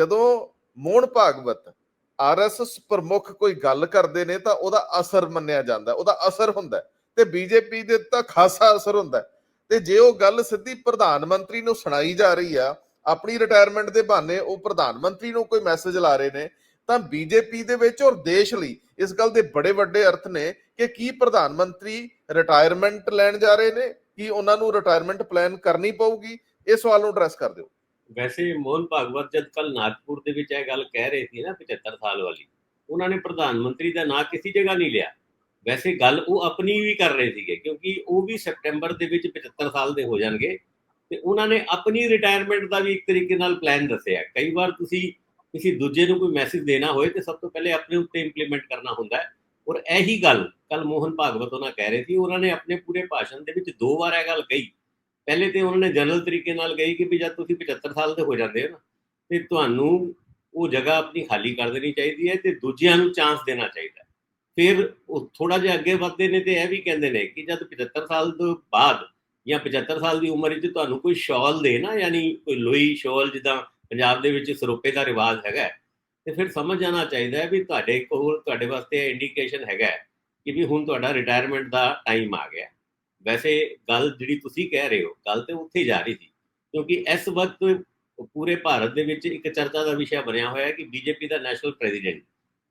ਜਦੋਂ ਮੋਹਨ ਭਾਗਵਤ ਆਰਐਸਐਸ ਪ੍ਰਮੁੱਖ ਕੋਈ ਗੱਲ ਕਰਦੇ ਨੇ ਤਾਂ ਉਹਦਾ ਅਸਰ ਮੰਨਿਆ ਜਾਂਦਾ, ਉਹਦਾ ਅਸਰ ਹੁੰਦਾ ਹੈ ਤੇ ਬੀਜੇਪੀ ਦੇ ਤਾਂ ਖਾਸਾ ਅਸਰ ਹੁੰਦਾ ਤੇ ਜੇ ਉਹ ਗੱਲ ਸਿੱਧੀ ਪ੍ਰਧਾਨ ਮੰਤਰੀ ਨੂੰ ਸੁਣਾਈ ਜਾ ਰਹੀ ਆ, ਆਪਣੀ ਰਿਟਾਇਰਮੈਂਟ ਦੇ ਬਹਾਨੇ ਉਹ ਪ੍ਰਧਾਨ ਮੰਤਰੀ ਨੂੰ ਕੋਈ ਮੈਸੇਜ ਲਾ ਰਹੇ ਨੇ, ਤਾਂ ਬੀਜੇਪੀ ਦੇ ਵਿੱਚ ਔਰ ਦੇਸ਼ ਲਈ ਇਸ ਗੱਲ ਦੇ ਬੜੇ ਵੱਡੇ ਅਰਥ ਨੇ ਕਿ ਕੀ ਪ੍ਰਧਾਨ ਮੰਤਰੀ ਰਿਟਾਇਰਮੈਂਟ ਲੈਣ ਜਾ ਰਹੇ ਨੇ, ਕੀ ਉਹਨਾਂ ਨੂੰ ਰਿਟਾਇਰਮੈਂਟ ਪਲਾਨ ਕਰਨੀ ਪਊਗੀ, ਇਹ ਸਵਾਲ ਨੂੰ ਐਡਰੈਸ ਕਰ ਦਿਓ। ਵੈਸੇ ਮੋਹਨ ਭਾਗਵਤ ਜਦ ਕੱਲ ਨਾਗਪੁਰ ਦੇ ਵਿੱਚ ਇਹ ਗੱਲ ਕਹਿ ਰਹੇ ਸੀ ਨਾ 75 ਸਾਲ ਵਾਲੀ, ਉਹਨਾਂ ਨੇ ਪ੍ਰਧਾਨ ਮੰਤਰੀ ਦਾ ਨਾਂ ਕਿਸੇ ਜਗ੍ਹਾ ਨਹੀਂ ਲਿਆ। ਵੈਸੇ ਗੱਲ ਉਹ ਆਪਣੀ ਵੀ ਕਰ ਰਹੇ ਸੀਗੇ, ਕਿਉਂਕਿ ਉਹ ਵੀ ਸੈਪਟੈਂਬਰ ਦੇ ਵਿੱਚ 75 ਸਾਲ ਦੇ ਹੋ ਜਾਣਗੇ ਤੇ ਉਹਨਾਂ ਨੇ ਆਪਣੀ ਰਿਟਾਇਰਮੈਂਟ ਦਾ ਵੀ ਇੱਕ ਤਰੀਕੇ ਨਾਲ ਪਲਾਨ ਦੱਸਿਆ। ਕਈ ਵਾਰ ਤੁਸੀਂ ਕਿਸੇ ਦੂਜੇ ਨੂੰ ਕੋਈ ਮੈਸੇਜ ਦੇਣਾ ਹੋਏ ਤੇ ਸਭ ਤੋਂ ਪਹਿਲੇ ਆਪਣੇ ਉੱਤੇ ਇੰਪਲੀਮੈਂਟ ਕਰਨਾ ਹੁੰਦਾ ਹੈ। ਔਰ ਇਹੀ ਗੱਲ ਕੱਲ ਮੋਹਨ ਭਾਗਵਤ ਉਹਨਾਂ ਕਹਿ ਰਹੇ ਸੀ, ਉਹਨਾਂ ਨੇ ਆਪਣੇ ਪੂਰੇ ਭਾਸ਼ਣ ਦੇ ਵਿੱਚ ਦੋ ਵਾਰ ਇਹ ਗੱਲ ਕਹੀ। ਪਹਿਲੇ ਤੇ ਉਹਨਾਂ ਨੇ ਜਨਰਲ ਤਰੀਕੇ ਨਾਲ ਕਹੀ ਕਿ ਵੀ ਜਦ ਤੁਸੀਂ 75 ਸਾਲ ਦੇ ਹੋ ਜਾਂਦੇ ਹੋ ਨਾ ਤੇ ਤੁਹਾਨੂੰ ਉਹ ਜਗ੍ਹਾ ਆਪਣੀ ਖਾਲੀ ਕਰ ਦੇਣੀ ਚਾਹੀਦੀ ਹੈ ਤੇ ਦੂਜਿਆਂ ਨੂੰ ਚਾਂਸ ਦੇਣਾ ਚਾਹੀਦਾ ਫਿਰ ਉਹ ਥੋੜਾ ਜਿਹਾ ਅੱਗੇ ਵਧਦੇ ਨੇ ਤੇ ਇਹ ਵੀ ਕਹਿੰਦੇ ਨੇ ਕਿ ਜਦ 75 ਸਾਲ ਤੋਂ ਬਾਅਦ ਜਾਂ 75 ਸਾਲ ਦੀ ਉਮਰ ਵਿੱਚ ਤੁਹਾਨੂੰ ਕੋਈ ਸ਼ਾਲ ਦੇ ਨਾ ਯਾਨੀ ਕੋਈ ਲੋਈ ਸ਼ਾਲ ਜਿੱਦਾਂ ਪੰਜਾਬ ਦੇ ਵਿੱਚ ਸਰੋਪੇ ਦਾ ਰਿਵਾਜ ਹੈਗਾ ਹੈ, ਤੇ ਫਿਰ ਸਮਝ ਜਾਣਾ ਚਾਹੀਦਾ ਹੈ ਵੀ ਤੁਹਾਡੇ ਕੋਲ ਤੁਹਾਡੇ ਵਾਸਤੇ ਇੰਡੀਕੇਸ਼ਨ ਹੈਗਾ ਕਿ ਵੀ ਹੁਣ ਤੁਹਾਡਾ ਰਿਟਾਇਰਮੈਂਟ ਦਾ ਟਾਈਮ ਆ ਗਿਆ ਵੈਸੇ ਗੱਲ ਜਿਹੜੀ ਤੁਸੀਂ ਕਹਿ ਰਹੇ ਹੋ, ਗੱਲ ਤੇ ਉੱਥੇ ਹੀ ਜਾ ਰਹੀ ਸੀ, ਕਿਉਂਕਿ ਇਸ ਵਕਤ ਪੂਰੇ ਭਾਰਤ ਦੇ ਵਿੱਚ ਇੱਕ ਚਰਚਾ ਦਾ ਵਿਸ਼ਾ ਬਣਿਆ ਹੋਇਆ ਹੈ ਕਿ ਬੀਜੇਪੀ ਦਾ ਨੈਸ਼ਨਲ ਪ੍ਰੈਜ਼ੀਡੈਂਟ,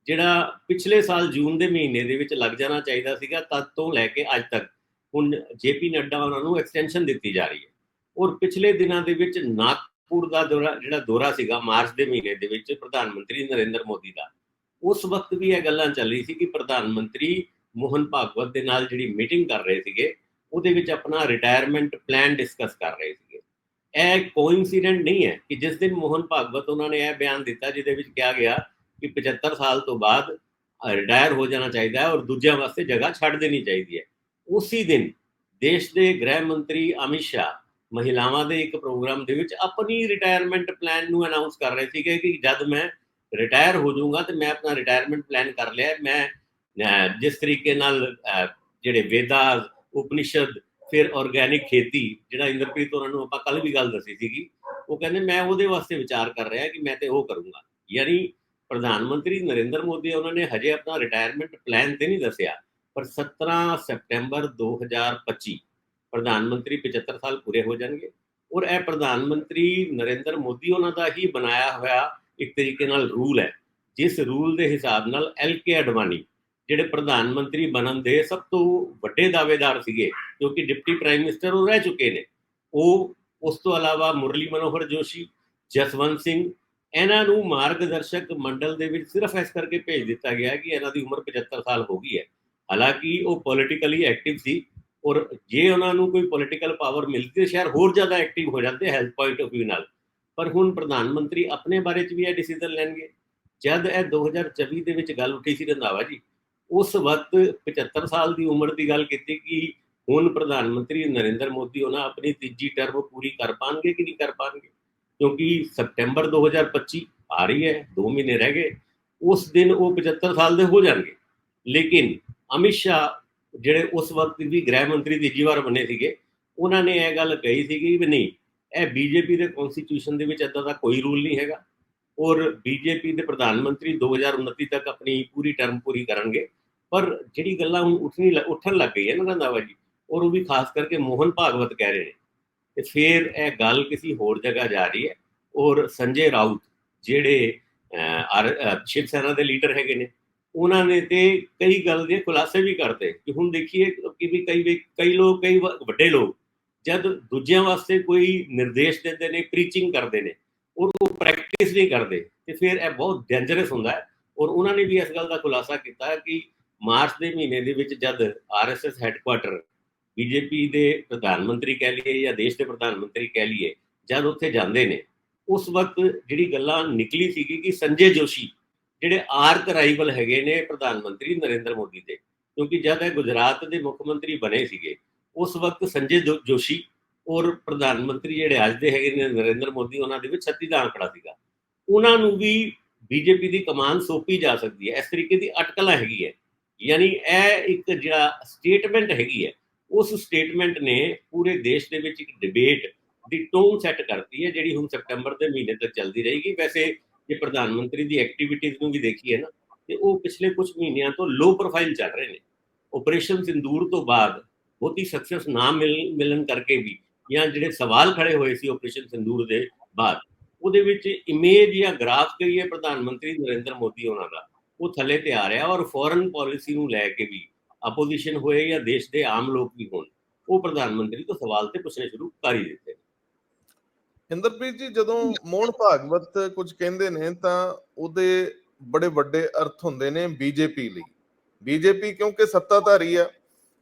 ਜਿਹੜਾ ਪਿਛਲੇ ਸਾਲ ਜੂਨ ਦੇ ਮਹੀਨੇ ਦੇ ਵਿੱਚ ਲੱਗ ਜਾਣਾ ਚਾਹੀਦਾ ਸੀਗਾ, ਤਦ ਤੋਂ ਲੈ ਕੇ ਅੱਜ ਤੱਕ, ਹੁਣ ਜੇਪੀ ਨੱਡਾ ਉਹਨਾਂ ਨੂੰ ਐਕਸਟੈਂਸ਼ਨ ਦਿੱਤੀ ਜਾ ਰਹੀ ਹੈ। ਔਰ ਪਿਛਲੇ ਦਿਨਾਂ ਦੇ ਵਿੱਚ ਨਾਗਪੁਰ ਦਾ ਦੌਰਾ, ਜਿਹੜਾ ਦੌਰਾ ਸੀਗਾ ਮਾਰਚ ਦੇ ਮਹੀਨੇ ਦੇ ਵਿੱਚ ਪ੍ਰਧਾਨ ਮੰਤਰੀ ਨਰਿੰਦਰ ਮੋਦੀ ਦਾ, ਉਸ ਵਕਤ ਵੀ ਇਹ ਗੱਲਾਂ ਚੱਲ ਰਹੀ ਸੀ ਕਿ ਪ੍ਰਧਾਨ ਮੰਤਰੀ ਮੋਹਨ ਭਾਗਵਤ ਦੇ ਨਾਲ ਜਿਹੜੀ ਮੀਟਿੰਗ ਕਰ ਰਹੇ ਸੀਗੇ ਉਹਦੇ ਵਿੱਚ ਆਪਣਾ ਰਿਟਾਇਰਮੈਂਟ ਪਲਾਨ ਡਿਸਕਸ ਕਰ ਰਹੇ ਸੀਗੇ। ਇਹ ਕੋਇਨਸੀਡੈਂਟ ਨਹੀਂ ਹੈ ਕਿ ਜਿਸ ਦਿਨ ਮੋਹਨ ਭਾਗਵਤ ਉਹਨਾਂ ਨੇ ਇਹ ਬਿਆਨ ਦਿੱਤਾ, ਜਿਹਦੇ ਵਿੱਚ ਕਿਹਾ ਗਿਆ ਕਿ 75 ਸਾਲ ਤੋਂ ਬਾਅਦ ਰਿਟਾਇਰ ਹੋ ਜਾਣਾ ਚਾਹੀਦਾ ਹੈ ਔਰ ਦੂਜਿਆਂ ਵਾਸਤੇ ਜਗ੍ਹਾ ਛੱਡ ਦੇਣੀ ਚਾਹੀਦੀ ਹੈ। ਉਸੇ ਦਿਨ ਦੇਸ਼ ਦੇ ਗ੍ਰਹਿ ਮੰਤਰੀ ਅਮਿਤ ਸ਼ਾਹ ਮਹਿਲਾਵਾਂ ਦੇ ਇੱਕ ਪ੍ਰੋਗਰਾਮ ਦੇ ਵਿੱਚ ਆਪਣੀ ਰਿਟਾਇਰਮੈਂਟ ਪਲਾਨ ਨੂੰ ਅਨਾਉਂਸ ਕਰ ਰਹੇ ਸੀਗੇ ਕਿ ਜਦ ਮੈਂ ਰਿਟਾਇਰ ਹੋ ਜਾਊਂਗਾ ਤੇ ਮੈਂ ਆਪਣਾ ਰਿਟਾਇਰਮੈਂਟ ਪਲਾਨ ਕਰ ਲਿਆ ਮੈਂ ਜਿਸ ਤਰੀਕੇ ਨਾਲ ਜਿਹੜੇ ਵੇਦਾ ਉਪਨਿਸ਼ਦ, ਫਿਰ ਆਰਗੈਨਿਕ ਖੇਤੀ, ਜਿਹੜਾ ਇੰਦਰਪ੍ਰੀਤ ਉਹਨਾਂ ਨੂੰ ਆਪਾਂ ਕੱਲ ਵੀ ਗੱਲ ਦੱਸੀ ਸੀਗੀ, ਉਹ ਕਹਿੰਦੇ ਮੈਂ ਉਹਦੇ ਵਾਸਤੇ ਵਿਚਾਰ ਕਰ ਰਿਹਾ ਕਿ ਮੈਂ ਤੇ ਉਹ ਕਰੂੰਗਾ। ਯਾਨੀ ਪ੍ਰਧਾਨ ਮੰਤਰੀ ਨਰਿੰਦਰ ਮੋਦੀ, ਉਹਨਾਂ ਨੇ ਹਜੇ ਆਪਣਾ ਰਿਟਾਇਰਮੈਂਟ ਪਲਾਨ ਤੇ ਨਹੀਂ ਦੱਸਿਆ, ਪਰ 17 ਸਪਟੈਂਬਰ 2025 ਪ੍ਰਧਾਨ ਮੰਤਰੀ 75 ਸਾਲ ਪੂਰੇ ਹੋ ਜਾਣਗੇ। ਔਰ ਇਹ ਪ੍ਰਧਾਨ ਮੰਤਰੀ ਨਰਿੰਦਰ ਮੋਦੀ, ਉਹਨਾਂ ਦਾ ਹੀ ਬਣਾਇਆ ਹੋਇਆ ਇੱਕ ਤਰੀਕੇ ਨਾਲ ਰੂਲ ਹੈ, ਜਿਸ ਰੂਲ ਦੇ ਹਿਸਾਬ ਨਾਲ ਐਲ ਕੇ ਅਡਵਾਨੀ ਜਿਹੜੇ ਪ੍ਰਧਾਨ ਮੰਤਰੀ ਬਣਨ ਦੇ ਸਭ ਤੋਂ ਵੱਡੇ ਦਾਅਵੇਦਾਰ ਸੀਗੇ ਕਿਉਂਕਿ ਡਿਪਟੀ ਪ੍ਰਾਈਮ ਮਿਨਿਸਟਰ ਉਹ ਰਹਿ ਚੁੱਕੇ ਨੇ। ਉਹ ਉਸ ਤੋਂ ਇਲਾਵਾ ਮੁਰਲੀ ਮਨੋਹਰ ਜੋਸ਼ੀ, ਜਸਵੰਤ ਸਿੰਘ, ਇਹਨਾਂ ਨੂੰ ਮਾਰਗਦਰਸ਼ਕ ਮੰਡਲ ਦੇ ਵਿੱਚ ਸਿਰਫ ਇਸ ਕਰਕੇ ਭੇਜ ਦਿੱਤਾ ਗਿਆ ਕਿ ਇਹਨਾਂ ਦੀ ਉਮਰ 75 ਸਾਲ ਹੋ ਗਈ ਹੈ। ਹਾਲਾਂਕਿ ਉਹ ਪੋਲਿਟੀਕਲੀ ਐਕਟਿਵ ਸੀ ਔਰ ਜੇ ਉਹਨਾਂ ਨੂੰ ਕੋਈ ਪੋਲਿਟੀਕਲ ਪਾਵਰ ਮਿਲਦੀ ਤਾਂ ਸ਼ਾਇਦ ਹੋਰ ਜ਼ਿਆਦਾ ਐਕਟਿਵ ਹੋ ਜਾਂਦੇ ਹੈਲਥ ਪੁਆਇੰਟ ਆਫ View ਨਾਲ। ਪਰ ਹੁਣ ਪ੍ਰਧਾਨ ਮੰਤਰੀ ਆਪਣੇ ਬਾਰੇ 'ਚ ਵੀ ਇਹ ਡਿਸੀਜਨ ਲੈਣਗੇ। ਜਦ ਇਹ 2024 ਦੇ ਵਿੱਚ ਗੱਲ ਉੱਠੀ ਸੀ ਰੰਧਾਵਾ ਜੀ ਉਸ ਵਕਤ 75 ਸਾਲ ਦੀ ਉਮਰ ਦੀ ਗੱਲ ਕੀਤੀ ਕਿ ਹੁਣ ਪ੍ਰਧਾਨ ਮੰਤਰੀ ਨਰਿੰਦਰ ਮੋਦੀ, ਉਹਨਾਂ ਆਪਣੀ ਤੀਜੀ ਟਰਮ ਪੂਰੀ ਕਰ ਪਾਣਗੇ ਕਿ ਨਹੀਂ ਕਰ ਪਾਣਗੇ? ਕਿਉਂਕਿ ਸਪਟੈਂਬਰ 2025 ਆ ਰਹੀ ਹੈ 2 ਮਹੀਨੇ ਰਹਿ ਗਏ, ਉਸ ਦਿਨ ਉਹ 75 ਸਾਲ ਦੇ ਹੋ ਜਾਣਗੇ। ਲੇਕਿਨ ਅਮਿਤ ਸ਼ਾਹ ਜਿਹੜੇ ਉਸ ਵਕਤ ਵੀ ਗ੍ਰਹਿ ਮੰਤਰੀ ਤੀਜੀ ਵਾਰ ਬਣੇ ਸੀਗੇ, ਉਹਨਾਂ ਨੇ ਇਹ ਗੱਲ ਕਹੀ ਸੀਗੀ ਵੀ ਨਹੀਂ, ਇਹ ਬੀਜੇਪੀ ਦੇ ਕਨਸਟੀਟਿਊਸ਼ਨ ਦੇ ਵਿੱਚ ਇਦਾਂ ਦਾ ਕੋਈ ਰੂਲ ਨਹੀਂ ਹੈਗਾ। ਔਰ ਬੀਜੇਪੀ ਦੇ ਪ੍ਰਧਾਨ ਮੰਤਰੀ 2029 ਤੱਕ ਆਪਣੀ ਪੂਰੀ ਟਰਮ ਪੂਰੀ ਕਰਨਗੇ। ਪਰ ਜਿਹੜੀ ਗੱਲਾਂ ਹੁਣ ਉੱਠਣੀ ਲ- ਉੱਠਣ ਲੱਗ ਗਈ ਹੈ ਨਾ ਰੰਧਾਵਾ ਜੀ, ਔਰ ਉਹ ਵੀ ਖਾਸ ਕਰਕੇ ਮੋਹਨ ਭਾਗਵਤ ਕਹਿ ਰਹੇ ਨੇ ਤੇ ਫਿਰ ਇਹ ਗੱਲ ਕਿਸੇ ਹੋਰ ਜਗ੍ਹਾ ਜਾ ਰਹੀ ਹੈ, ਔਰ ਸੰਜੇ ਰਾਊਤ ਜਿਹੜੇ ਸ਼ਿਵ ਸੈਨਾ ਦੇ ਲੀਡਰ ਹੈਗੇ ਨੇ, ਉਹਨਾਂ ਨੇ ਤੇ ਕਈ ਗੱਲ ਦੇ ਖੁਲਾਸੇ ਵੀ ਕਰਦੇ ਕਿ ਹੁਣ ਦੇਖੀਏ ਕਿ ਵੀ ਕਈ ਵੇ- ਕਈ ਲੋਕ, ਕਈ ਵ- ਵੱਡੇ ਲੋਕ ਜਦ ਦੂਜਿਆਂ ਵਾਸਤੇ ਕੋਈ ਨਿਰਦੇਸ਼ ਦਿੰਦੇ ਨੇ ਪ੍ਰੀਚਿੰਗ ਕਰਦੇ ਨੇ, ਔਰ ਉਹ ਪ੍ਰੈਕਟਿਸ ਨਹੀਂ ਕਰਦੇ, ਤੇ ਫਿਰ ਇਹ ਬਹੁਤ ਡੇਂਜਰਸ ਹੁੰਦਾ ਹੈ, ਔਰ ਉਹਨਾਂ ਨੇ ਵੀ ਇਸ ਗੱਲ ਦਾ ਖੁਲਾਸਾ ਕੀਤਾ ਕਿ ਮਾਰਚ ਦੇ ਮਹੀਨੇ ਦੇ ਵਿੱਚ ਜਦ ਆਰਐਸਐਸ ਹੈੱਡਕੁਆਟਰ ਬੀਜੇਪੀ ਦੇ ਪ੍ਰਧਾਨ ਮੰਤਰੀ ਕਹਿ ਲਈਏ ਜਾਂ ਦੇਸ਼ ਦੇ ਪ੍ਰਧਾਨ ਮੰਤਰੀ ਕਹਿ ਲਈਏ, ਜਦ ਉੱਥੇ ਜਾਂਦੇ ਨੇ, ਉਸ ਵਕਤ ਜਿਹੜੀ ਗੱਲਾਂ ਨਿਕਲੀ ਸੀਗੀ ਕਿ ਸੰਜੇ ਜੋਸ਼ੀ ਜਿਹੜੇ ਆਰਕ ਰਾਈਵਲ ਹੈਗੇ ਨੇ ਪ੍ਰਧਾਨ ਮੰਤਰੀ ਨਰਿੰਦਰ ਮੋਦੀ ਦੇ, ਕਿਉਂਕਿ ਜਦ ਇਹ ਗੁਜਰਾਤ ਦੇ ਮੁੱਖ ਮੰਤਰੀ ਬਣੇ ਸੀਗੇ, ਉਸ ਵਕਤ ਸੰਜੇ ਜੋ- ਜੋਸ਼ੀ ਔਰ ਪ੍ਰਧਾਨ ਮੰਤਰੀ ਜਿਹੜੇ ਅੱਜ ਦੇ ਹੈਗੇ ਨੇ ਨਰਿੰਦਰ ਮੋਦੀ, ਉਹਨਾਂ ਦੇ ਵਿੱਚ 36 ਦਾ ਅੰਕੜਾ ਸੀਗਾ। ਉਹਨਾਂ ਨੂੰ ਵੀ ਬੀਜੇਪੀ ਦੀ ਕਮਾਨ ਸੌਂਪੀ ਜਾ ਸਕਦੀ ਹੈ, ਇਸ ਤਰੀਕੇ ਦੀ ਅਟਕਲਾਂ ਹੈਗੀ ਹੈ ਯਾਨੀ ਇਹ ਇੱਕ ਜਿਹੜਾ ਸਟੇਟਮੈਂਟ ਹੈਗੀ ਹੈ, ਉਸ ਸਟੇਟਮੈਂਟ ਨੇ ਪੂਰੇ ਦੇਸ਼ ਦੇ ਵਿੱਚ ਇੱਕ ਡਿਬੇਟ ਦੀ ਟੋਨ ਸੈੱਟ ਕਰਤੀ ਹੈ, ਜਿਹੜੀ ਹੁਣ ਸਪਟੈਂਬਰ ਦੇ ਮਹੀਨੇ ਤੱਕ ਚੱਲਦੀ ਰਹੇਗੀ। ਵੈਸੇ ਜੇ ਪ੍ਰਧਾਨ ਮੰਤਰੀ ਦੀ ਐਕਟੀਵਿਟੀਜ਼ ਨੂੰ ਵੀ ਦੇਖੀਏ ਨਾ, ਤੇ ਉਹ ਪਿਛਲੇ ਕੁਝ ਮਹੀਨਿਆਂ ਤੋਂ ਲੋ ਪ੍ਰੋਫਾਈਲ ਚੱਲ ਰਹੇ ਨੇ। ਆਪਰੇਸ਼ਨ ਸਿੰਦੂਰ ਤੋਂ ਬਾਅਦ ਬਹੁਤੀ ਸਕਸੈਸ ਨਾ ਮਿਲ, ਮਿਲਣ ਕਰਕੇ ਵੀ, ਜਾਂ ਜਿਹੜੇ ਸਵਾਲ ਖੜੇ ਹੋਏ ਸੀ ਆਪਰੇਸ਼ਨ ਸਿੰਦੂਰ ਦੇ ਬਾਅਦ, ਉਹਦੇ ਵਿੱਚ ਇਮੇਜ ਜਾਂ ਗ੍ਰਾਫ ਕਹੀਏ ਪ੍ਰਧਾਨ ਮੰਤਰੀ ਨਰਿੰਦਰ ਮੋਦੀ ਉਹਨਾਂ ਦਾ ਉਹ ਥੱਲੇ ਤੇ ਆ ਰਿਹਾ ਔਰ ਫੋਰਨ ਪਾਲਿਸੀ ਨੂੰ ਲੈ ਕੇ ਵੀ ਆਪੋਜੀਸ਼ਨ ਹੋਏ ਜਾਂ ਦੇਸ਼ ਦੇ ਆਮ ਲੋਕ ਵੀ ਹੋਣ, ਉਹ ਪ੍ਰਧਾਨ ਮੰਤਰੀ ਤੋਂ ਸਵਾਲ ਤੇ ਪੁੱਛਣੇ ਸ਼ੁਰੂ ਕਰ ਹੀ ਦਿੱਤੇ ਇੰਦਰਪ੍ਰੀਤ ਜੀ, ਜਦੋਂ ਮੋਹਨ ਭਾਗਵਤ ਕੁਝ ਕਹਿੰਦੇ ਨੇ ਤਾਂ ਉਹਦੇ ਬੜੇ ਵੱਡੇ ਅਰਥ ਹੁੰਦੇ ਨੇ ਬੀਜੇਪੀ ਲਈ। ਬੀਜੇਪੀ ਕਿਉਂਕਿ ਸੱਤਾਧਾਰੀ ਆ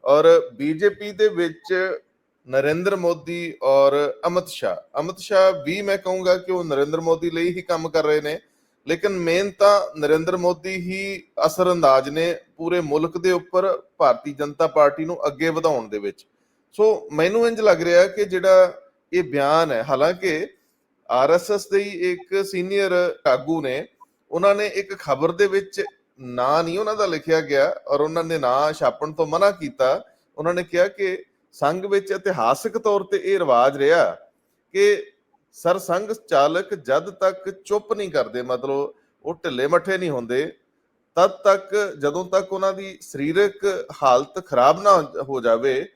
ਔਰ ਬੀਜੇਪੀ ਦੇ ਵਿੱਚ ਨਰਿੰਦਰ ਮੋਦੀ ਔਰ ਅਮਿਤ ਸ਼ਾਹ। ਅਮਿਤ ਸ਼ਾਹ ਵੀ ਮੈਂ ਕਹੂੰਗਾ ਕਿ ਉਹ ਨਰਿੰਦਰ ਮੋਦੀ ਲਈ ਹੀ ਕੰਮ ਕਰ ਰਹੇ ਨੇ। ਲੇਕਿਨ ਮੇਨ ਤਾਂ ਨਰਿੰਦਰ ਮੋਦੀ ਹੀ ਅਸਰਅੰਦਾਜ਼ ਨੇ ਪੂਰੇ ਮੁਲਕ ਦੇ ਉੱਪਰ ਭਾਰਤੀ ਜਨਤਾ ਪਾਰਟੀ ਨੂੰ ਅੱਗੇ ਵਧਾਉਣ ਦੇ ਵਿੱਚ। ਸੋ ਮੈਨੂੰ ਇੰਜ ਲੱਗ ਰਿਹਾ ਕਿ ਜਿਹੜਾ ਇਹ ਬਿਆਨ ਹੈ, ਹਾਲਾਂਕਿ ਆਰਐਸਐਸ ਦੇ ਹੀ ਇੱਕ ਸੀਨੀਅਰ ਆਗੂ ਨੇ, ਉਹਨਾਂ ਨੇ ਇੱਕ ਖਬਰ ਦੇ ਵਿੱਚ ਨਾਂ ਨਹੀਂ ਉਹਨਾਂ ਦਾ ਲਿਖਿਆ ਗਿਆ ਔਰ ਉਹਨਾਂ ਨੇ ਨਾਂ ਛਾਪਣ ਤੋਂ ਮਨਾ ਕੀਤਾ। ਉਹਨਾਂ ਨੇ ਕਿਹਾ ਕਿ ਸੰਘ ਵਿੱਚ ਇਤਿਹਾਸਕ ਤੌਰ ਤੇ ਇਹ ਰਿਵਾਜ ਰਿਹਾ ਕਿ ਸਰਸੰਘ ਚਾਲਕ ਜਦ ਤੱਕ ਚੁੱਪ ਨਹੀਂ ਕਰਦੇ, ਮਤਲਬ ਉਹ ਢਿੱਲੇ ਮੱਠੇ ਨਹੀਂ ਹੁੰਦੇ, ਤਦ ਤੱਕ ਜਦੋਂ ਤੱਕ ਉਹਨਾਂ ਦੀ ਸਰੀਰਕ ਹਾਲਤ ਖਰਾਬ ਨਾ ਹੋ ਜਾਵੇ,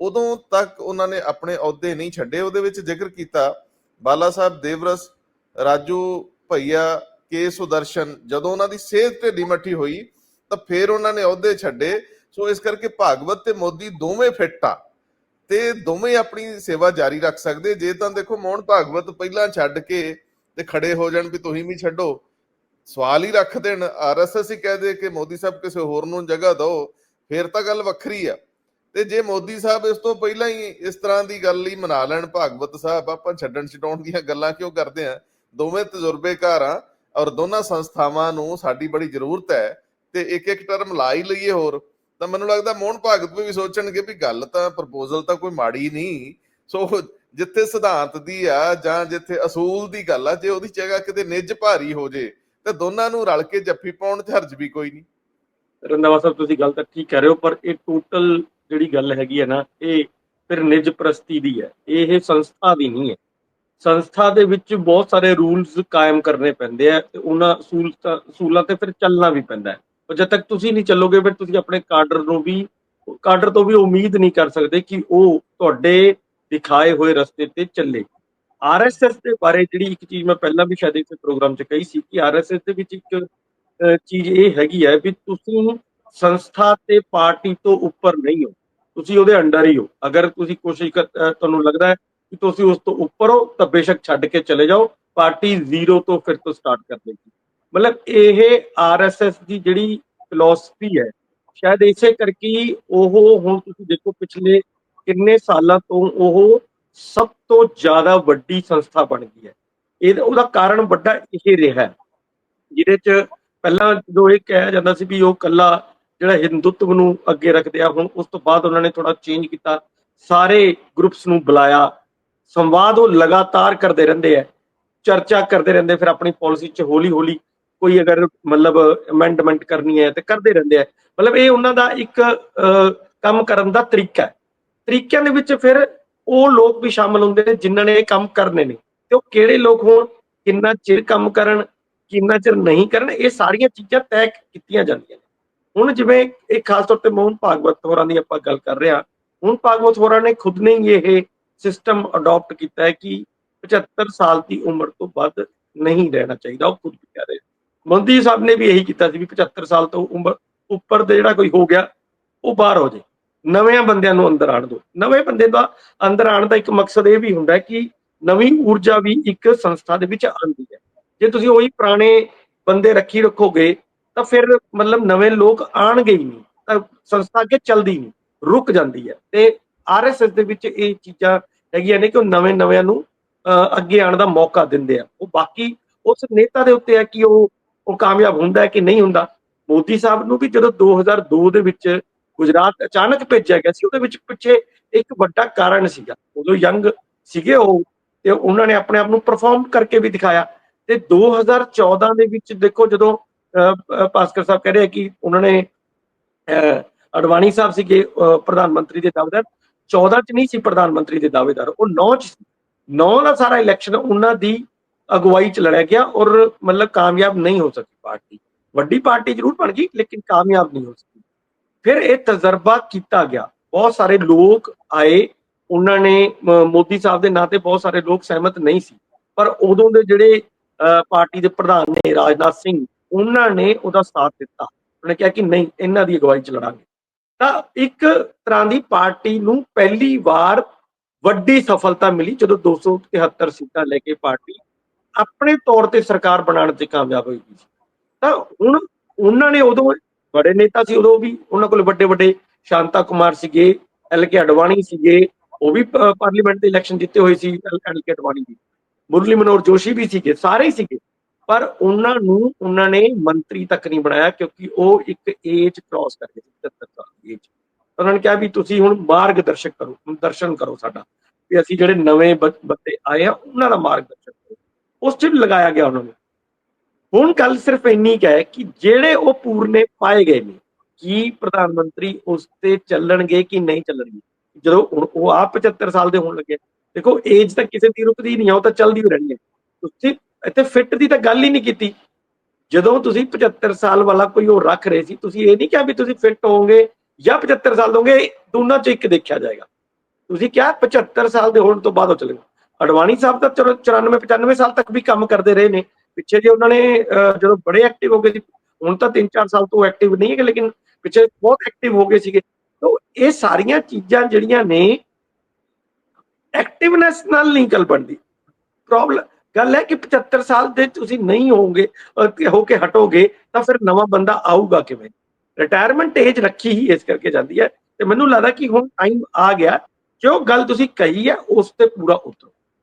ਉਦੋਂ ਤੱਕ ਉਹਨਾਂ ਨੇ ਆਪਣੇ ਅਹੁਦੇ ਨਹੀਂ ਛੱਡੇ। ਉਹਦੇ ਵਿੱਚ ਜ਼ਿਕਰ ਕੀਤਾ, ਬਾਲਾ ਸਾਹਿਬ ਦੇਵਰਸ, ਰਾਜੂ ਭਈਆ, ਕੇ ਸੁਦਰਸ਼ਨ, ਜਦੋਂ ਉਹਨਾਂ ਦੀ ਸਿਹਤ ਢਿੱਲੀ ਮੱਠੀ ਹੋਈ, ਤਾਂ ਫਿਰ ਉਹਨਾਂ ਨੇ ਅਹੁਦੇ ਛੱਡੇ। ਸੋ ਇਸ ਕਰਕੇ ਭਾਗਵਤ ਤੇ ਮੋਦੀ ਦੋਵੇਂ ਫਿੱਟ ਆ। ਤੇ ਦੋਵੇਂ ਆਪਣੀ ਸੇਵਾ ਜਾਰੀ ਰੱਖ ਸਕਦੇ। ਜੇ ਤਾਂ ਦੇਖੋ ਮੋਹਨ ਭਾਗਵਤ ਪਹਿਲਾਂ ਛੱਡ ਕੇ ਤੇ ਖੜੇ ਹੋ ਜਾਣ ਵੀ ਤੁਸੀਂ ਵੀ ਛੱਡੋ। ਸਵਾਲ ਹੀ ਰੱਖ ਦੇਣ। ਆਰਐਸਐਸ ਹੀ ਕਹਿ ਦੇ ਕਿ ਮੋਦੀ ਸਾਹਿਬ ਕਿਸੇ ਹੋਰ ਨੂੰ ਜਗ੍ਹਾ ਦਿਓ, ਫਿਰ ਤਾਂ ਗੱਲ ਵੱਖਰੀ ਆ। ਤੇ ਜੇ ਮੋਦੀ ਸਾਹਿਬ ਇਸ ਤੋਂ ਪਹਿਲਾਂ ਹੀ ਇਸ ਤਰ੍ਹਾਂ ਦੀ ਗੱਲ ਹੀ ਮਨਾ ਲੈਣ, ਭਾਗਵਤ ਸਾਹਿਬ ਆਪਾਂ ਛੱਡਣ ਛਡਾਉਣ ਦੀਆਂ ਗੱਲਾਂ ਕਿਉਂ ਕਰਦੇ ਆ? ਦੋਵੇਂ ਤਜਰਬੇਕਾਰ ਆ ਔਰ ਦੋਨਾਂ ਸੰਸਥਾਵਾਂ ਨੂੰ ਸਾਡੀ ਬੜੀ ਜ਼ਰੂਰਤ ਹੈ ਤੇ ਇੱਕ ਇੱਕ ਟਰਮ ਲਾ ਹੀ ਲਈਏ ਹੋਰ। ਤਾਂ ਮੈਨੂੰ ਲੱਗਦਾ ਮੋਹਨ ਭਾਗਤ ਵੀ ਸੋਚਣਗੇ ਵੀ ਗੱਲ ਤਾਂ ਪ੍ਰਪੋਜ਼ਲ ਤਾਂ ਕੋਈ ਮਾੜੀ ਨਹੀਂ। ਸੋ ਜਿੱਥੇ ਸਿਧਾਂਤ ਦੀ ਆ ਜਾਂ ਜਿੱਥੇ ਅਸੂਲ ਦੀ ਗੱਲ ਆ, ਜੇ ਉਹਦੀ ਜਗ੍ਹਾ ਕਿਤੇ ਨਿੱਜ ਭਾਰੀ ਹੋ ਜੇ, ਤੇ ਦੋਨਾਂ ਨੂੰ ਰਲ ਕੇ ਜੱਫੀ ਪਾਉਣ ਚ ਹਰਜ ਵੀ ਕੋਈ ਨਹੀਂ। ਰੰਦਾਵਾ ਸਾਹਿਬ, ਤੁਸੀਂ ਗੱਲ ਤਾਂ ਠੀਕ ਕਰ ਰਹੇ ਹੋ, ਪਰ ਇਹ ਟੋਟਲ ਜਿਹੜੀ ਗੱਲ ਹੈਗੀ ਹੈ ਨਾ, ਇਹ ਫਿਰ ਨਿੱਜ ਪ੍ਰਸਤੀ ਦੀ ਹੈ ਇਹ ਸੰਸਥਾ ਦੀ ਨਹੀਂ ਹੈ ਸੰਸਥਾ ਦੇ ਵਿੱਚ ਬਹੁਤ ਸਾਰੇ ਰੂਲਸ ਕਾਇਮ ਕਰਨੇ ਪੈਂਦੇ ਆ ਤੇ ਉਹਨਾਂ ਅਸੂਲ ਅਸੂਲਾਂ ਤੇ ਫਿਰ ਚੱਲਣਾ ਵੀ ਪੈਂਦਾ ਹੈ। ਪਰ ਜਦ ਤੱਕ ਤੁਸੀਂ ਨਹੀਂ ਚੱਲੋਗੇ, ਫਿਰ ਤੁਸੀਂ ਆਪਣੇ ਕਾਡਰ ਨੂੰ ਵੀ, ਕਾਡਰ ਤੋਂ ਵੀ ਉਮੀਦ ਨਹੀਂ ਕਰ ਸਕਦੇ ਕਿ ਉਹ ਤੁਹਾਡੇ ਦਿਖਾਏ ਹੋਏ ਰਸਤੇ ਤੇ ਚੱਲੇ। ਆਰਐਸਐਸ ਦੇ ਬਾਰੇ ਜਿਹੜੀ ਇੱਕ ਚੀਜ਼ ਮੈਂ ਪਹਿਲਾਂ ਵੀ ਸ਼ਾਇਦ ਇਸ ਪ੍ਰੋਗਰਾਮ 'ਚ ਕਹੀ ਸੀ ਕਿ ਆਰਐਸਐਸ ਦੇ ਵਿੱਚ ਇੱਕ ਚੀਜ਼ ਇਹ ਹੈਗੀ ਹੈ ਵੀ ਤੁਸੀਂ ਸੰਸਥਾ ਤੇ ਪਾਰਟੀ ਤੋਂ ਉੱਪਰ ਨਹੀਂ ਹੋ। ਤੁਸੀਂ ਉਹਦੇ ਅੰਡਰ ਹੀ ਹੋ। ਅਗਰ ਤੁਸੀਂ ਕੋਸ਼ਿਸ਼ ਕਰ ਤੁਹਾਨੂੰ ਲੱਗਦਾ ਹੈ ਕਿ ਤੁਸੀਂ ਉਸ ਤੋਂ ਉੱਪਰ ਹੋ, ਤਾਂ ਬੇਸ਼ੱਕ ਛੱਡ ਕੇ ਚਲੇ ਜਾਓ। ਪਾਰਟੀ ਜ਼ੀਰੋ ਤੋਂ ਫਿਰ ਤੋਂ ਸਟਾਰਟ ਕਰ ਦੇਗੀ। ਮਤਲਬ ਇਹ ਆਰਐਸਐਸ ਦੀ ਜਿਹੜੀ ਫਿਲਾਸਫੀ ਹੈ, ਸ਼ਾਇਦ ਇਸੇ ਕਰਕੇ ਉਹ ਹੁਣ ਤੁਸੀਂ ਦੇਖੋ ਪਿਛਲੇ ਕਿੰਨੇ ਸਾਲਾਂ ਤੋਂ ਉਹ ਸਭ ਤੋਂ ਜ਼ਿਆਦਾ ਵੱਡੀ ਸੰਸਥਾ ਬਣ ਗਈ ਹੈ। ਇਹਦਾ ਉਹਦਾ ਕਾਰਨ ਵੱਡਾ ਇਹ ਰਿਹਾ ਹੈ, ਜਿਹਦੇ ਚ ਪਹਿਲਾਂ ਜਦੋਂ ਇਹ ਕਿਹਾ ਜਾਂਦਾ ਸੀ ਵੀ ਉਹ ਕੱਲਾ ਜਿਹੜਾ ਹਿੰਦੂਤਵ ਨੂੰ ਅੱਗੇ ਰੱਖਦੇ ਆ, ਹੁਣ ਉਸ ਤੋਂ ਬਾਅਦ ਉਹਨਾਂ ਨੇ ਥੋੜਾ ਚੇਂਜ ਕੀਤਾ, ਸਾਰੇ ਗਰੁੱਪਸ ਨੂੰ ਬੁਲਾਇਆ, ਸੰਵਾਦ ਉਹ ਲਗਾਤਾਰ ਕਰਦੇ ਰਹਿੰਦੇ ਆ ਚਰਚਾ ਕਰਦੇ ਰਹਿੰਦੇ, ਫਿਰ ਆਪਣੀ ਪਾਲਿਸੀ ਚ ਹੌਲੀ ਹੌਲੀ ਕੋਈ ਅਗਰ ਮਤਲਬ ਅਮੈਂਡਮੈਂਟ ਕਰਨੀ ਹੈ ਤੇ ਕਰਦੇ ਰਹਿੰਦੇ ਆ। ਮਤਲਬ ਇਹ ਉਹਨਾਂ ਦਾ ਇੱਕ ਕੰਮ ਕਰਨ ਦਾ ਤਰੀਕਾ ਹੈ। ਤਰੀਕਿਆਂ ਦੇ ਵਿੱਚ ਫਿਰ ਉਹ ਲੋਕ ਵੀ ਸ਼ਾਮਲ ਹੁੰਦੇ ਨੇ ਜਿਨ੍ਹਾਂ ਨੇ ਇਹ ਕੰਮ ਕਰਨੇ ਨੇ। ਤੇ ਉਹ ਕਿਹੜੇ ਲੋਕ ਹੋਣ, ਕਿੰਨਾ ਚਿਰ ਕੰਮ ਕਰਨ, ਕਿੰਨਾ ਚਿਰ ਨਹੀਂ ਕਰਨ, ਇਹ ਸਾਰੀਆਂ ਚੀਜ਼ਾਂ ਤੈਅ ਕੀਤੀਆਂ ਜਾਂਦੀਆਂ ਨੇ। ਹੁਣ ਜਿਵੇਂ ਇਹ ਖਾਸ ਤੌਰ ਤੇ ਮੋਹਨ ਭਾਗਵਤ ਹੋਰਾਂ ਦੀ ਆਪਾਂ ਗੱਲ ਕਰ ਰਹੇ ਹਾਂ। ਹੁਣ ਭਾਗਵਤ ਹੋਰਾਂ ਨੇ ਖੁਦ ਨੇ ਹੀ ਇਹ ਸਿਸਟਮ ਅਡਾਪਟ ਕੀਤਾ ਹੈ ਕਿ 75 ਸਾਲ ਦੀ ਉਮਰ ਤੋਂ ਵੱਧ ਨਹੀਂ ਰਹਿਣਾ ਚਾਹੀਦਾ, ਉਹ ਖੁਦ ਵੀ ਕਹਿ ਰਹੇ ਮੋਦੀ ਸਾਹਿਬ ਨੇ ਵੀ ਇਹੀ ਕੀਤਾ ਸੀ ਵੀ 75 ਸਾਲ ਤੋਂ ਉਮਰ ਉੱਪਰ ਦੇ ਜਿਹੜਾ ਕੋਈ ਹੋ ਗਿਆ ਉਹ ਬਾਹਰ ਹੋ ਜਾਏ ਨਵੇਂ ਬੰਦਿਆਂ ਨੂੰ ਅੰਦਰ ਆਣ ਦਿਓ ਨਵੇਂ ਬੰਦੇ ਦਾ ਅੰਦਰ ਆਣ ਦਾ ਇੱਕ ਮਕਸਦ ਇਹ ਵੀ ਹੁੰਦਾ ਕਿ ਨਵੀਂ ਊਰਜਾ ਵੀ ਇੱਕ ਸੰਸਥਾ ਦੇ ਵਿੱਚ ਆਉਂਦੀ ਹੈ। ਜੇ ਤੁਸੀਂ ਉਹੀ ਪੁਰਾਣੇ ਬੰਦੇ ਰੱਖੀ ਰੱਖੋਗੇ ਤਾਂ ਫਿਰ ਮਤਲਬ ਨਵੇਂ ਲੋਕ ਆਣਗੇ ਹੀ ਨਹੀਂ। ਤਾਂ ਸੰਸਥਾ ਅੱਗੇ ਚੱਲਦੀ ਨਹੀਂ ਰੁਕ ਜਾਂਦੀ ਹੈ। ਤੇ ਆਰਐਸਐਸ ਦੇ ਵਿੱਚ ਇਹ ਚੀਜ਼ਾਂ ਹੈਗੀਆਂ ਨੇ ਕਿ ਉਹ ਨਵੇਂ ਨਵਿਆਂ ਨੂੰ ਅਹ, ਅੱਗੇ ਆਉਣ ਦਾ ਮੌਕਾ ਦਿੰਦੇ ਆ। ਉਹ ਬਾਕੀ ਉਸ ਨੇਤਾ ਦੇ ਉੱਤੇ ਹੈ ਕਿ ਉਹ ਉਹ ਕਾਮਯਾਬ ਹੁੰਦਾ ਹੈ ਕਿ ਨਹੀਂ ਹੁੰਦਾ? ਮੋਦੀ ਸਾਹਿਬ ਨੂੰ ਵੀ ਜਦੋਂ 2002 ਦੇ ਵਿੱਚ ਗੁਜਰਾਤ ਅਚਾਨਕ ਭੇਜਿਆ ਗਿਆ ਸੀ ਉਹਦੇ ਵਿੱਚ ਪਿੱਛੇ ਇੱਕ ਵੱਡਾ ਕਾਰਨ ਸੀਗਾ। ਉਦੋਂ ਯੰਗ ਸੀਗੇ ਉਹ ਤੇ ਉਹਨਾਂ ਨੇ ਆਪਣੇ ਆਪ ਨੂੰ ਪਰਫਾਰਮ ਕਰਕੇ ਵੀ ਦਿਖਾਇਆ। ਤੇ 2014 ਦੇ ਵਿੱਚ ਦੇਖੋ ਜਦੋਂ ਅਹ, ਭਾਸਕਰ ਸਾਹਿਬ ਕਹਿ ਰਹੇ ਕਿ ਉਹਨਾਂ ਨੇ ਅਹ, ਅਡਵਾਨੀ ਸਾਹਿਬ ਸੀਗੇ ਪ੍ਰਧਾਨ ਮੰਤਰੀ ਦੇ ਦਾਅਵੇਦਾਰ। 14 ਚ ਨਹੀਂ ਸੀ ਪ੍ਰਧਾਨ ਮੰਤਰੀ ਦੇ ਦਾਅਵੇਦਾਰ ਉਹ 9 ਚ ਸੀ। 9 ਦਾ ਸਾਰਾ ਇਲੈਕਸ਼ਨ ਉਹਨਾਂ ਦੀ ਅਗਵਾਈ ਚ ਲੜਿਆ ਗਿਆ ਔਰ ਮਤਲਬ ਕਾਮਯਾਬ ਨਹੀਂ ਹੋ ਸਕੀ ਪਾਰਟੀ। ਵੱਡੀ ਪਾਰਟੀ ਜ਼ਰੂਰ ਬਣ ਗਈ ਲੇਕਿਨ ਕਾਮਯਾਬ ਨਹੀਂ ਹੋ ਸਕੀ। ਫਿਰ ਇਹ ਤਜਰਬਾ ਕੀਤਾ ਗਿਆ। ਬਹੁਤ ਸਾਰੇ ਲੋਕ ਆਏ। ਉਹਨਾਂ ਨੇ ਮੋਦੀ ਸਾਹਿਬ ਦੇ ਨਾਂ ਤੇ ਬਹੁਤ ਸਾਰੇ ਲੋਕ ਸਹਿਮਤ ਨਹੀਂ ਸੀ। ਪਰ ਉਦੋਂ ਦੇ ਜਿਹੜੇ ਅਹ, ਪਾਰਟੀ ਦੇ ਪ੍ਰਧਾਨ ਨੇ ਰਾਜਨਾਥ ਸਿੰਘ ਉਹਨਾਂ ਨੇ ਉਹਦਾ ਸਾਥ ਦਿੱਤਾ। ਉਹਨੇ ਕਿਹਾ ਕਿ ਨਹੀਂ ਇਹਨਾਂ ਦੀ ਅਗਵਾਈ ਚ ਲੜਾਂਗੇ। ਤਾਂ ਇੱਕ ਤਰ੍ਹਾਂ ਦੀ ਪਾਰਟੀ ਨੂੰ ਪਹਿਲੀ ਵਾਰ ਵੱਡੀ ਸਫਲਤਾ ਮਿਲੀ ਜਦੋਂ 273 ਸੀਟਾਂ ਲੈ ਕੇ ਪਾਰਟੀ ਆਪਣੇ ਤੌਰ ਤੇ ਸਰਕਾਰ ਬਣਾਉਣ 'ਚ ਕਾਮਯਾਬ ਹੋਈ ਸੀ। ਤਾਂ ਹੁਣ ਉਹਨਾਂ ਨੇ ਉਦੋਂ ਬੜੇ ਨੇਤਾ ਸੀ, ਉਦੋਂ ਵੀ ਉਹਨਾਂ ਕੋਲ ਵੱਡੇ ਵੱਡੇ ਸ਼ਾਂਤਾ ਕੁਮਾਰ ਸੀਗੇ, ਐਲ ਕੇ ਅਡਵਾਣੀ ਸੀਗੇ, ਉਹ ਵੀ ਪਾਰਲੀਮੈਂਟ ਦੇ ਇਲੈਕਸ਼ਨ ਜਿੱਤੇ ਹੋਏ ਸੀ, ਐਲ ਕੇ ਅਡਵਾਣੀ ਵੀ ਮੁਰਲੀ ਮਨੋਹਰ ਜੋਸ਼ੀ ਵੀ ਸੀਗੇ, ਸਾਰੇ ਹੀ ਸੀਗੇ। ਪਰ ਉਹਨਾਂ ਨੂੰ, ਉਹਨਾਂ ਨੇ ਮੰਤਰੀ ਤੱਕ ਨਹੀਂ ਬਣਾਇਆ ਕਿਉਂਕਿ ਉਹ ਇੱਕ ਏਜ ਕ੍ਰਾਸ ਕਰ ਗਏ ਸੀ 73 ਸਾਲ ਦੀ ਏਜ ਉਹਨਾਂ ਨੇ ਕਿਹਾ ਵੀ ਤੁਸੀਂ ਹੁਣ ਮਾਰਗਦਰਸ਼ਕ ਕਰੋ ਦਰਸ਼ਨ ਕਰੋ ਸਾਡਾ। ਵੀ ਅਸੀਂ ਜਿਹੜੇ ਨਵੇਂ ਬ- ਬੰਦੇ ਆਏ ਆ, ਉਹਨਾਂ ਦਾ ਮਾਰਗਦਰਸ਼ਨ ਕਰੋ ਉਸ 'ਚ ਲਗਾਇਆ ਗਿਆ ਉਹਨਾਂ ਨੂੰ। ਹੁਣ ਗੱਲ ਸਿਰਫ ਇੰਨੀ ਕੁ ਹੈ ਕਿ ਜਿਹੜੇ ਉਹ ਪੂਰਨੇ ਪਾਏ ਗਏ ਨੇ, ਕੀ ਪ੍ਰਧਾਨ ਮੰਤਰੀ ਉਸ ਤੇ ਚੱਲਣਗੇ ਕਿ ਨਹੀਂ ਚੱਲਣਗੇ? ਜਦੋਂ ਹੁਣ ਉਹ ਆਪ 75 ਸਾਲ ਦੇ ਹੋਣ ਲੱਗੇ, ਦੇਖੋ ਏਜ ਤਾਂ ਕਿਸੇ ਦੀ ਰੁਕਦੀ ਨਹੀਂ ਆ, ਉਹ ਤਾਂ ਚੱਲਦੀ ਹੀ ਰਹਿਣੀ ਹੈ ਤੁਸੀਂ ਇੱਥੇ ਫਿੱਟ ਦੀ ਤਾਂ ਗੱਲ ਹੀ ਨਹੀਂ ਕੀਤੀ। ਜਦੋਂ ਤੁਸੀਂ 75 ਸਾਲ ਵਾਲਾ ਕੋਈ ਉਹ ਰੱਖ ਰਹੇ ਸੀ, ਤੁਸੀਂ ਇਹ ਨਹੀਂ ਕਿਹਾ ਵੀ ਤੁਸੀਂ ਫਿੱਟ ਹੋਵੋਗੇ ਜਾਂ 75 ਸਾਲ ਦੋਗੇ, ਦੋਨਾਂ ਚ ਇੱਕ ਦੇਖਿਆ ਜਾਏਗਾ। ਤੁਸੀਂ ਕਿਹਾ 75 ਸਾਲ ਦੇ ਹੋਣ ਤੋਂ ਬਾਅਦ ਉਹ ਚੱਲੇਗਾ। ਅਡਵਾਣੀ ਸਾਹਿਬ ਤਾਂ ਚਲੋ 94 95 ਸਾਲ ਤੱਕ ਵੀ ਕੰਮ ਕਰਦੇ ਰਹੇ ਨੇ। ਪਿੱਛੇ ਜੇ ਉਹਨਾਂ ਨੇ ਅਹ, ਜਦੋਂ ਬੜੇ ਐਕਟਿਵ ਹੋ ਗਏ ਸੀ ਹੁਣ ਤਾਂ 3-4 ਸਾਲ ਤੋਂ ਐਕਟਿਵ ਨਹੀਂ ਹੈਗੇ ਲੇਕਿਨ ਪਿੱਛੇ ਬਹੁਤ ਐਕਟਿਵ ਹੋ ਗਏ ਸੀਗੇ। ਤਾਂ ਇਹ ਸਾਰੀਆਂ ਚੀਜ਼ਾਂ ਜਿਹੜੀਆਂ ਨੇ ਐਕਟਿਵਨੈਸ ਨਾਲ ਨਹੀਂ ਗੱਲ ਬਣਦੀ। ਪ੍ਰੋਬਲਮ ਗੱਲ ਹੈ ਕਿ 75 ਸਾਲ ਦੇ ਤੁਸੀਂ ਨਹੀਂ ਹੋਵੋਗੇ ਹੋ ਕੇ ਹਟੋਗੇ ਤਾਂ ਫਿਰ ਨਵਾਂ ਬੰਦਾ ਆਊਗਾ ਕਿਵੇਂ? ਰਿਟਾਇਰਮੈਂਟ ਏਜ ਰੱਖੀ ਹੀ ਇਸ ਕਰਕੇ ਜਾਂਦੀ ਹੈ। ਤੇ ਮੈਨੂੰ ਲੱਗਦਾ ਕਿ ਹੁਣ ਟਾਈਮ ਆ ਗਿਆ। ਜੋ ਗੱਲ ਤੁਸੀਂ ਕਹੀ ਹੈ ਉਸ ਤੇ ਪੂਰਾ ਉਤਰੋ।